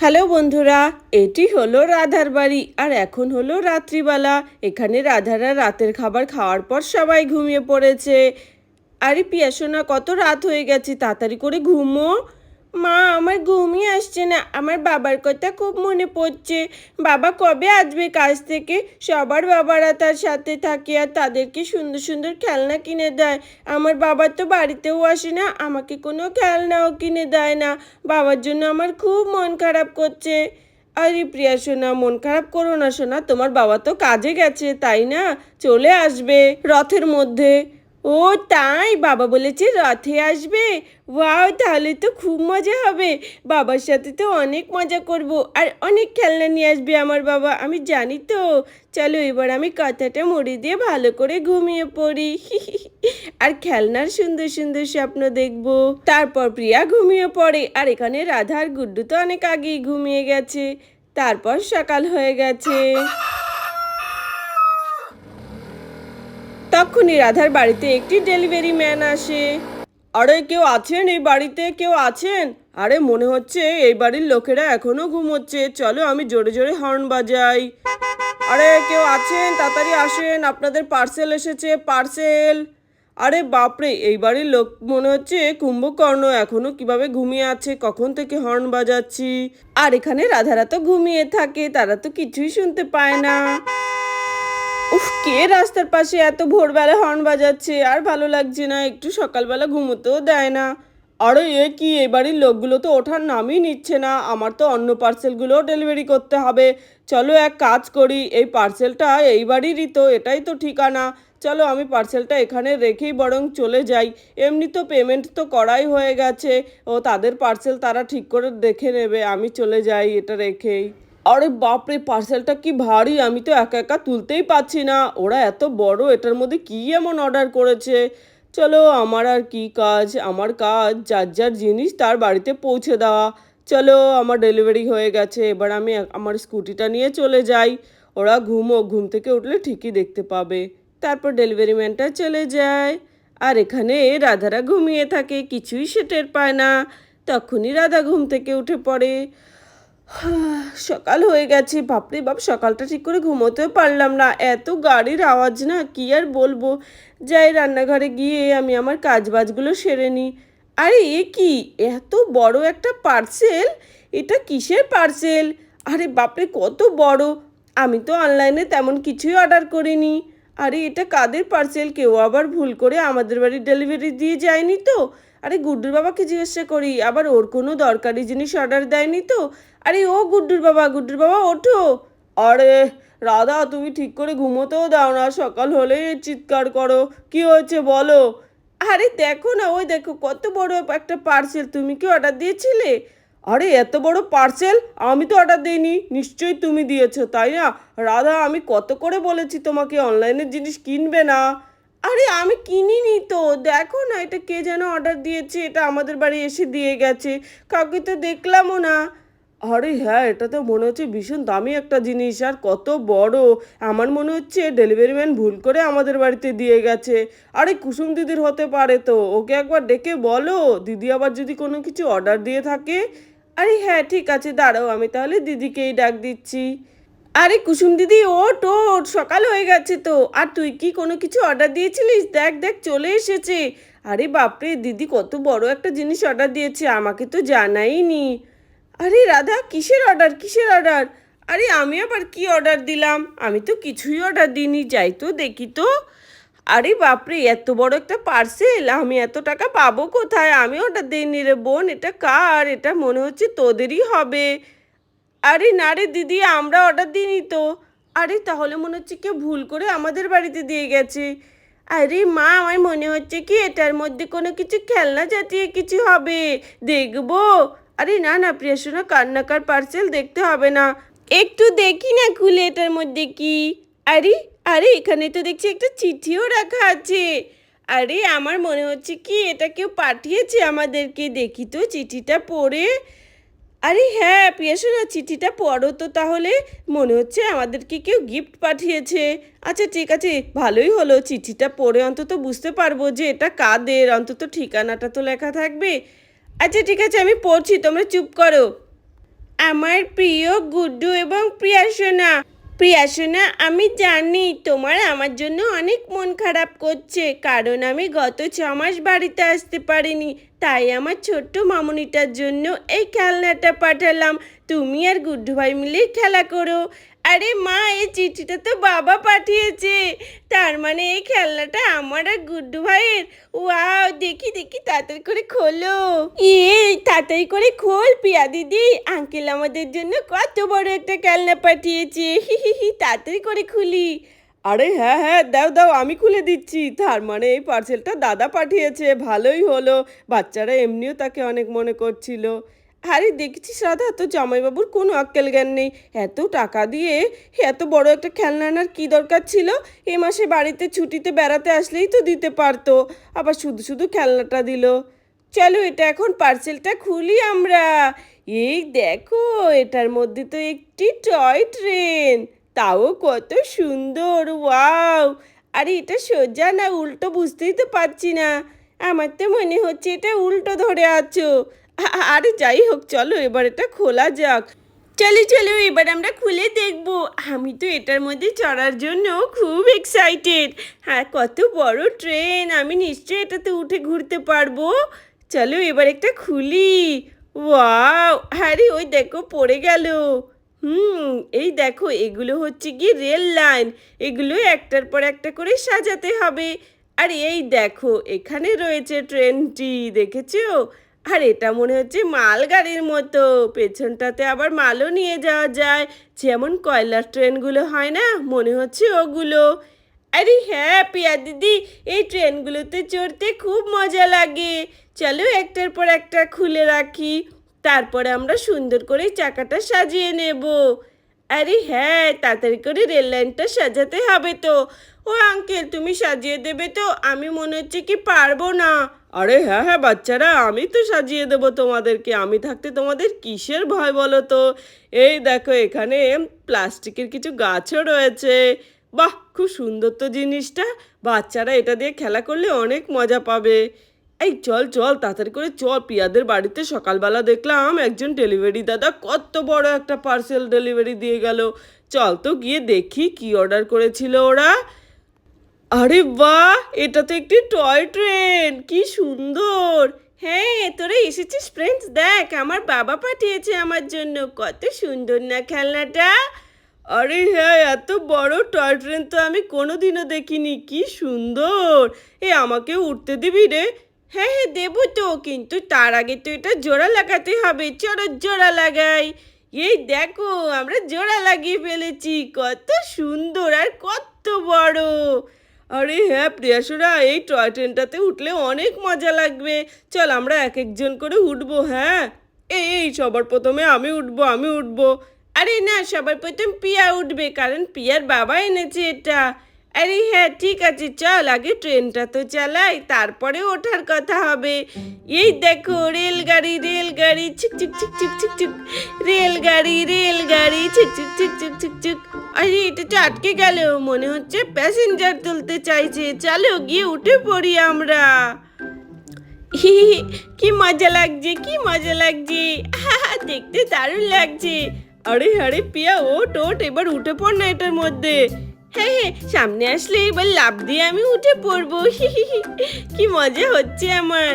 Hello বন্ধুরা, এটি হলো রাধার বাড়ি, আর এখন হলো রাত্রিবেলা। এখানে রাধারা রাতের খাবার খাওয়ার পর সবাই ঘুমিয়ে পড়েছে। আরে পিয়াসোনা, কত রাত হয়ে গেছে? তাড়াতাড়ি করে ঘুমো। মা, আমার ঘুমই আসছে না। আমার বাবার কথা খুব মনে পড়ছে। বাবা কবে আসবে কাজ থেকে? সবার বাবারা তার সাথে থাকে আর তাদেরকে সুন্দর সুন্দর খেলনা কিনে দেয়। আমার বাবা তো বাড়িতেও আসে না, আমাকে কোনো খেলনাও কিনে দেয় না। বাবার জন্য আমার খুব মন খারাপ করছে। আরে প্রিয়া সোনা, মন খারাপ করো না সোনা, তোমার বাবা তো কাজে গেছে, তাই না? চলে আসবে রথের মধ্যে। ও তাই, বাবা বলেছে রথে আসবে। ওয়াও, তাহলে তো খুব মজা হবে। বাবার সাথে তো অনেক মজা করব। আর অনেক খেলনা নিয়ে আসবে আমার বাবা, আমি জানি তো। চলো এবার আমি কথাটা মুড়ি দিয়ে ভালো করে ঘুমিয়ে পড়ি। আর খেলনার সুন্দর সুন্দর স্বপ্ন দেখব। তারপর প্রিয়া ঘুমিয়ে পড়ে। আর এখানে রাধার গুড্ডু তো অনেক আগেই ঘুমিয়ে গেছে। তারপর সকাল হয়ে গেছে। তখনই রাধার বাড়িতে একটি ডেলিভারি ম্যান আসে। আরে, কেউ আছেন এই বাড়িতে? কেউ আছেন? আরে, মনে হচ্ছে এই বাড়ির লোকেরা এখনও ঘুমোচ্ছে। চলো, আমি জোরে জোরে হর্ন বাজাই। আরে, কেউ আছেন? তাড়াতাড়ি আসেন। আপনাদের পার্সেল এসেছে, পার্সেল। আরে, বাপরে, এই বাড়ির লোক মনে হচ্ছে কুম্ভকর্ণ এখনও কীভাবে ঘুমিয়ে আছে, কখন থেকে হর্ন বাজাচ্ছি। আর এখানে রাধারা তো ঘুমিয়ে থাকে, তারা তো কিছুই শুনতে পায় না। উফ, কে রাস্তার পাশে এত ভোরবেলা হর্ন বাজাচ্ছে? আর ভালো লাগছে না, একটু সকালবেলা ঘুমোতেও দেয় না। আরে এ কি এই বাড়ির লোকগুলো তো ওঠার নামই নিচ্ছে না, আমার তো অন্য পার্সেলগুলোও ডেলিভারি করতে হবে। চলো এক কাজ করি, এই পার্সেলটা এই বাড়িরই তো, এটাই তো ঠিকানা। চলো আমি পার্সেলটা এখানে রেখেই বরং চলে যাই। এমনি তো পেমেন্ট তো করাই হয়ে গেছে, ও তাদের পার্সেল তারা ঠিক করে দেখে নেবে, আমি চলে যাই এটা রেখেই। আরে বাপরে পার্সেলটা কি ভারী? আমি তো একা একা তুলতেই পাচ্ছি না। ওরা এত বড়, এটার মধ্যে কি এমন অর্ডার করেছে? চলো, আমার আর কি কাজ? আমার কাজ, যার যার জিনিস তার বাড়িতে পৌঁছে দেওয়া। চলো, আমার ডেলিভারি হয়ে গেছে। এবার আমি আমার স্কুটিটা নিয়ে চলে যাই। ওরা ঘুমো, ঘুম থেকে উঠলে ঠিকই দেখতে পাবে। তারপর ডেলিভারি ম্যানটা চলে যায়। আর এখানে রাধারা ঘুমিয়ে থাকে, কিছুই সে টের পায় না। তখনই রাধা ঘুম থেকে উঠে পড়ে। সকাল হয়ে গেছে। বাপরে বাপ, সকালটা ঠিক করে ঘুমোতেও পারলাম না। এত গাড়ির আওয়াজ না, কি আর বলব? যাই রান্নাঘরে গিয়ে আমি আমার কাজ বাজগুলো সেরে নিই। আরে, এ কি? এত বড় একটা পার্সেল? এটা কিসের পার্সেল? আরে বাপরে, কত বড়! আমি তো অনলাইনে তেমন কিছুই অর্ডার করিনি। আরে, এটা কাদের পার্সেল? কেউ আবার ভুল করে আমাদের বাড়ির ডেলিভারি দিয়ে যায়নি তো? আরে গুড্ডুর বাবাকে জিজ্ঞাসা করি? আবার ওর কোনো দরকারি জিনিস অর্ডার দেয়নি তো? আরে ও গুড্ডুর বাবা গুড্ডুর বাবা, ওঠো। আরে রাধা, তুমি ঠিক করে ঘুমোতেও দাও না, সকাল হলেই চিৎকার করো। কি হয়েছে বলো? আরে দেখো না, ওই দেখো কত বড় একটা পার্সেল তুমি কি অর্ডার দিয়েছিলে? আরে এত বড় পার্সেল আমি তো অর্ডার দিইনি। নিশ্চয়ই তুমি দিয়েছ, তাই না? রাধা, আমি কত করে বলেছি তোমাকে অনলাইনের জিনিস কিনবে না। আরে আমি কিনিনি তো, দেখো না এটা কে যেন অর্ডার দিয়েছে, এটা আমাদের বাড়ি এসে দিয়ে গেছে, কাউকে তো দেখলামও না। আরে হ্যাঁ এটা তো মনে হচ্ছে ভীষণ দামি একটা জিনিস, আর কত বড়। আমার মনে হচ্ছে ডেলিভারি ম্যান ভুল করে আমাদের বাড়িতে দিয়ে গেছে। আরে কুসুম দিদির হতে পারে তো, ওকে একবার ডেকে বলো, দিদি আবার যদি কোনো কিছু অর্ডার দিয়ে থাকে। আরে হ্যাঁ ঠিক আছে, দাঁড়াও, আমি তাহলে দিদিকেই ডাক দিচ্ছি। আরে কুসুম দিদি ওট ওট সকাল হয়ে গেছে তো। আর তুই কি কোনো কিছু অর্ডার দিয়েছিলিস? দেখ দেখ, চলে এসেছে। আরে বাপরে, দিদি কত বড় একটা জিনিস অর্ডার দিয়েছে, আমাকে তো জানাইনি। আরে রাধা, কিসের অর্ডার কিসের অর্ডার আরে আমি আবার কি অর্ডার দিলাম? আমি তো কিছুই অর্ডার দিইনি, যাই তো দেখি তো। আরে বাপরে, এত বড় একটা পার্সেল আমি এত টাকা পাবো কোথায়? আমি অর্ডার দিইনি রে বোন, এটা কার? এটা মনে হচ্ছে তোদেরই হবে। আরে না রে দিদি, আমরা অর্ডার দিইনি তো। আরে তাহলে মনে হচ্ছে কেউ ভুল করে আমাদের বাড়িতে দিয়ে গেছে। আরে মা, আমার মনে হচ্ছে কি এটার মধ্যে কোনো কিছু খেলনা জাতীয় কিছু হবে। দেখব। আরে না না, প্রিয়াসোনা, কান্নাকার পার্সেল দেখতে হবে না। একটু দেখি না খুলে এটার মধ্যে কি। আরে আরে, এখানে তো দেখছি একটা চিঠিও রাখা আছে। আরে, আমার মনে হচ্ছে কি এটা কেউ পাঠিয়েছে আমাদেরকে। দেখি তো চিঠিটা পড়ে। আরে হ্যাঁ পিয়াসোনা চিঠিটা পড়ো তো তাহলে। মনে হচ্ছে আমাদেরকে কেউ গিফট পাঠিয়েছে। আচ্ছা ঠিক আছে, ভালোই হলো। চিঠিটা পড়ে অন্তত বুঝতে পারব যে এটা কাদের। অন্তত ঠিকানাটা তো লেখা থাকবে। আচ্ছা ঠিক আছে, আমি পড়ছি, তোমরা চুপ করো। আমার প্রিয় গুড্ডু এবং প্রিয়াসোনা প্রিয়াসোনা আমি জানি তোমার আমার জন্য অনেক মন খারাপ করছে, কারণ আমি গত ছ মাস বাড়িতে আসতে পারিনি, তাই আমার ছোট্ট মামুনিটার জন্য এই খেলনাটা পাঠালাম। তুমি আর গুড্ডু ভাই মিলে খেলা করো। আরে মা, এই চিঠিটা তো বাবা পাঠিয়েছে। তার মানে এই খেলনাটা আমার আর গুড্ডু ভাইয়ের। ওয়াও, দেখি দেখি, তাড়াতাড়ি করে খোলো। ইয়ে তাড়াতাড়ি করে খোল পিয়া দিদি। আঙ্কেল আমাদের জন্য কত বড় একটা খেলনা পাঠিয়েছে। হি হি হি, তাড়াতাড়ি করে খুলি। আরে হ্যাঁ হ্যাঁ দাও দাও, আমি খুলে দিচ্ছি। তার মানে এই পার্সেলটা দাদা পাঠিয়েছে, ভালোই হলো। বাচ্চারা এমনিও তাকে অনেক মনে করছিল। আরে দেখছিস রাধা তো জামাইবাবুর কোনো আক্কেল জ্ঞান নেই। এত টাকা দিয়ে এত বড় একটা খেলনা আনার কী দরকার ছিল? এ মাসে বাড়িতে ছুটিতে বেড়াতে আসলেই তো দিতে পারতো, আবার শুধু শুধু খেলনাটা দিল। চলো এটা এখন পার্সেলটা খুলি আমরা। এই দেখো, এটার মধ্যে তো একটি টয় ট্রেন তাও কত সুন্দর, ওয়াও। আরে এটা সোজা না, উল্টো বুঝতেই তো পারছি না। আমার তো মনে হচ্ছে এটা উল্টো ধরে আছো। আরে যাই হোক, চলো এবার এটা খোলা যাক। চলো চলো, এবার আমরা খুলে দেখব। আমি তো এটার মধ্যে চড়ার জন্য খুব এক্সাইটেড হ্যাঁ কত বড় ট্রেন আমি নিশ্চয়ই এটাতে উঠে ঘুরতে পারব। চলো, এবার একটা খুলি। ওয়াও, আরে ওই দেখো, পড়ে গেল। হুম, এই দেখো, এগুলো হচ্ছে কি রেল লাইন এগুলো একটার পর একটা করে সাজাতে হবে। আর এই দেখো, এখানে রয়েছে ট্রেনটি দেখেছ? আর এটা মনে হচ্ছে মালগাড়ির মতো। পেছনটাতে আবার মালও নিয়ে যাওয়া যায়। যেমন কয়লার ট্রেনগুলো হয় না, মনে হচ্ছে ওগুলো। আরে হ্যাঁ পিয়া দিদি, এই ট্রেনগুলোতে চড়তে খুব মজা লাগে। চলো একটার পর একটা খুলে রাখি। তারপরে আমরা সুন্দর করে চাকাটা সাজিয়ে নেব। আরে হ্যাঁ তাড়াতাড়ি করে রেল লাইনটা সাজাতে হবে তো। ও আঙ্কেল, তুমি সাজিয়ে দেবে তো? আমি মনে হচ্ছে কি পারব না। আরে হ্যাঁ হ্যাঁ বাচ্চারা, আমি তো সাজিয়ে দেবো তোমাদেরকে। আমি থাকতে তোমাদের কিসের ভয় বলো তো? এই দেখো, এখানে প্লাস্টিকের কিছু গাছও রয়েছে। বাহ, খুব সুন্দর তো জিনিসটা। বাচ্চারা এটা দিয়ে খেলা করলে অনেক মজা পাবে। এই চল চল, তাড়াতাড়ি করে চল। পিয়াদের বাড়িতে সকালবেলা দেখলাম একজন ডেলিভারি দাদা কত বড় একটা পার্সেল ডেলিভারি দিয়ে গেল। চল তো গিয়ে দেখি কি অর্ডার করেছিল ওরা। আরে বাহ, এটা তো একটি টয় ট্রেন, কি সুন্দর। হ্যাঁ তোরা এসেছিস ফ্রেন্ডস দেখ, আমার বাবা পাঠিয়েছে আমার জন্য, কত সুন্দর না খেলনাটা। আরে হ্যাঁ এত বড় টয় ট্রেন তো আমি কোনোদিনও দেখিনি, কি সুন্দর। এ, আমাকে উঠতে দিবি রে? হ্যাঁ হ্যাঁ দেবো তো, কিন্তু তার আগে তো এটা জোড়া লাগাতে হবে, চলো জোড়া লাগাই। এই দেখো, আমরা জোড়া লাগিয়ে ফেলেছি, কত সুন্দর আর কত বড়। আরে হ্যাঁ প্রিয়াসুরা, এই টয় ট্রেনটাতে উঠলে অনেক মজা লাগবে। চল আমরা এক একজন করে উঠবো হ্যাঁ? এই এই, সবার প্রথমে আমি উঠবো আমি উঠবো। আরে না, সবার প্রথম পিয়া উঠবে, কারণ পিয়ার বাবা এনেছে এটা। আরে হ্যাঁ ঠিক আছে, চল, আগে ট্রেনটা তো চালাই, তারপরে ওঠার কথা হবে। এই দেখো, রেলগাড়ি রেলগাড়ি, ছিক ছিক ছিক ছিক ছিক ছিক। রেলগাড়ি রেলগাড়ি, ছিক ছিক ছিক ছিক ছিক ছিক। আরে, এটা তো আটকে গেল, মনে হচ্ছে প্যাসেঞ্জার তুলতে চাইছে। চলো, গিয়ে উঠে পড়ি আমরা। কি মজা লাগছে, কি মজা লাগছে। দেখতে দারুণ লাগছে। আরে আরে, পিয়া ওট ওট এবার উঠে পড় না এটার মধ্যে। হ্যাঁ হ্যাঁ সামনে আসলে এবার লাভ দিয়ে আমি উঠে পড়ব। কি মজা হচ্ছে আমার।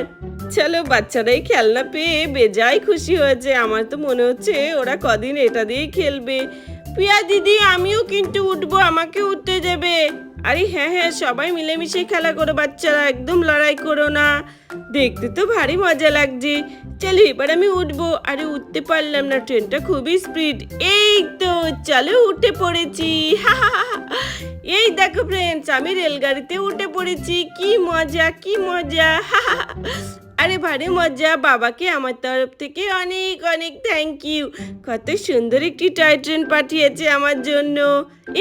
চলো বাচ্চারাই খেলনা পেয়ে বেজায় খুশি হয়েছে। আমার তো মনে হচ্ছে ওরা কদিন এটা দিয়েই খেলবে। পিয়া দিদি, আমিও কিন্তু উঠবো, আমাকে উঠতে দেবে। আরে হ্যাঁ হ্যাঁ সবাই মিলেমিশে খেলা করো বাচ্চারা, একদম লড়াই করো না। দেখতে তো ভারী মজা লাগছে। চলো এবার আমি উঠবো। আরে উঠতে পারলাম না, ট্রেনটা খুবই স্পিড এই তো, চলো উঠে পড়েছি। এই দেখো ফ্রেন্ডস আমি রেলগাড়িতে উঠে পড়েছি। কি মজা কি মজা। আরে ভারী মজা, বাবাকে আমার তরফ থেকে অনেক অনেক থ্যাংক ইউ কত সুন্দর একটি টয় ট্রেন পাঠিয়েছে আমার জন্য।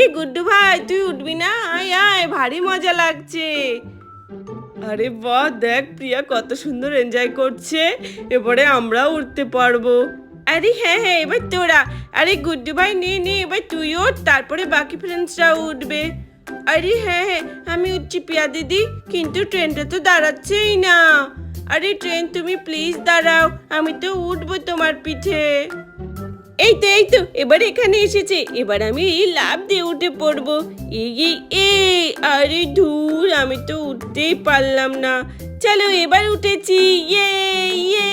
এই গুড্ডু ভাই, তুই উঠবি না? আয় আয়, ভারী মজা লাগছে। আরে বাহ, দেখ প্রিয়া, কত সুন্দর এনজয় করছে। এবারে আমরাও উঠতে পারব। আরে হ্যাঁ হ্যাঁ এবার তোরা। আরে গুড্ডু ভাই, নে নে, এবার তুই ওঠ, তারপরে বাকি ফ্রেন্ডসরাও উঠবে। আরে হ্যাঁ হ্যাঁ আমি উঠছি প্রিয়া দিদি, কিন্তু ট্রেনটা তো দাঁড়াচ্ছেই না। আরে ট্রেন তুমি প্লিজ দাঁড়াও আমি তো উঠবো তোমার পিঠে। এই তো এই তো এবার এখানে এসেছে এবার আমি লাভ দিয়ে উঠে পড়ব। এই এই, আরে ধুর আমি তো উঠতেই পারলাম না। চলো এবার উঠেছি ইয়ে ইয়ে।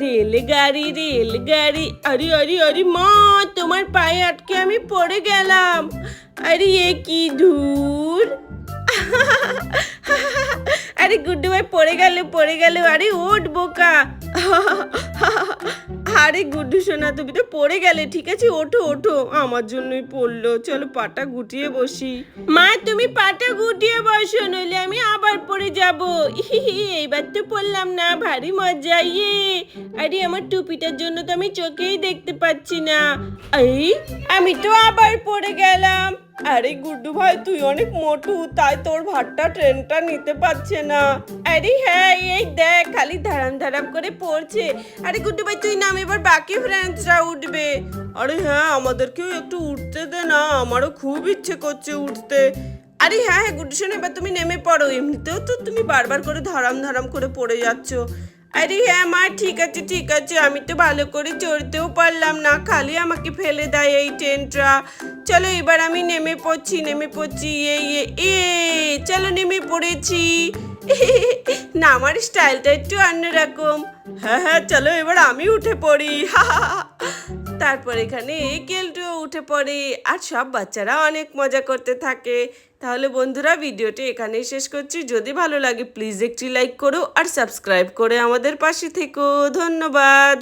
রেলগাড়ি রেলগাড়ি আরে আরে আরে মা তোমার পায়ে আটকে আমি পড়ে গেলাম। আরে এ কি ধুর? আরে গুড্ডু ভাই পড়ে গেল পড়ে গেল। আরে ওঠ বোকা। আরে গুড্ডু সোনা, তুমি তো পড়ে গেলে, ঠিক আছে? ওঠো ওঠো। আমার জন্যই পড়ল। চলো পাটা গুটিয়ে বসি। মা, তুমি পাটা গুটিয়ে বসো, নইলে আমি আবার পড়ে যাব। এইবার তো পড়লাম না, ভারী মজা ইয়ে। আরে, আমার টুপিটার জন্য তো আমি চোখেই দেখতে পাচ্ছি না। এই, আমি তো আবার পড়ে গেলাম। আরে গুড্ডু ভাই, তুই অনেক মোটু, তাই তোর ভাতটা ট্রেনটা নিতে পারছে না। আরে হ্যাঁ এই দেখ, খালি ধারাম ধারাম করে পড়ছে আরে গুড্ডু ভাই, তুই নাম এবার বাকি ফ্রেন্ডসরা উঠবে। আরে হ্যাঁ আমাদেরকেও একটু উঠতে দে না, আমারও খুব ইচ্ছে করছে উঠতে। আরে হ্যাঁ হ্যাঁ গুড্ডু শোন, এবার তুমি নেমে পড়ো। এমনিতেও তো তুমি বারবার করে ধারাম ধারাম করে পড়ে যাচ্ছ। আরে হ্যাঁ মা, ঠিক আছে ঠিক আছে, আমি তো ভালো করে চড়তেও পারলাম না, খালি আমাকে ফেলে দেয় এই ট্রেনটা চলো, এবার আমি নেমে পড়ছি নেমে পড়ছি এ এ, চলো, নেমে পড়েছি। না, আমার স্টাইলটা একটু অন্যরকম। হ্যাঁ হ্যাঁ চলো এবার আমি উঠে পড়ি। তারপর এখানে কেলটু উঠে পড়ে। আর সব বাচ্চারা অনেক মজা করতে থাকে। তাহলে বন্ধুরা, ভিডিওটি এখানেই শেষ করছি। যদি ভালো লাগে, প্লিজ একটি লাইক করো আর সাবস্ক্রাইব করে আমাদের পাশে থেকো। ধন্যবাদ।